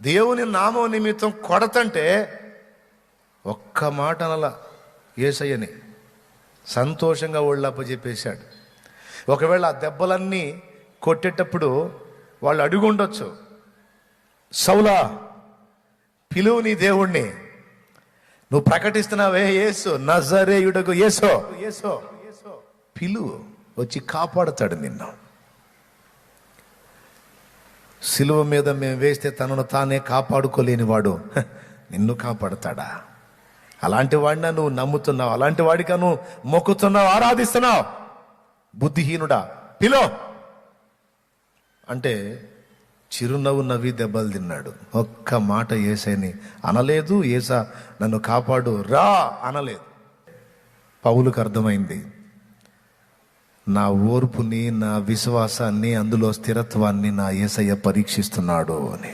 దేవుని నామం నిమిత్తం కొడతంటే ఒక్క మాట అనలా ఏసయ్యని. సంతోషంగా ఒళ్ళప్ప చెప్పేశాడు ఒకవేళ ఆ దెబ్బలన్నీ కొట్టేటప్పుడు వాళ్ళు అడుగు ఉండొచ్చు సౌలా పిలువు నీ దేవుణ్ణి. నువ్వు ప్రకటిస్తున్నావే యేసు నజరేయుడకు యేసో యేసో. పిలువు వచ్చి కాపాడుతాడు నిన్ను. సిలువ మీద మేము వేస్తే తనను తానే కాపాడుకోలేని వాడు నిన్ను కాపాడుతాడా? అలాంటి వాడినా నువ్వు నమ్ముతున్నావు. అలాంటి వాడిగా నువ్వు మొక్కుతున్నావు ఆరాధిస్తున్నావు. బుద్ధిహీనుడా పిలో. అంటే చిరునవ్వు నవ్వి దెబ్బలు తిన్నాడు. ఒక్క మాట ఏసైని అనలేదు. ఏసా నన్ను కాపాడు రా అనలేదు. పౌలకు అర్థమైంది. నా ఓర్పుని నా విశ్వాసాన్ని అందులో స్థిరత్వాన్ని నా ఏసయ్య పరీక్షిస్తున్నాడు అని.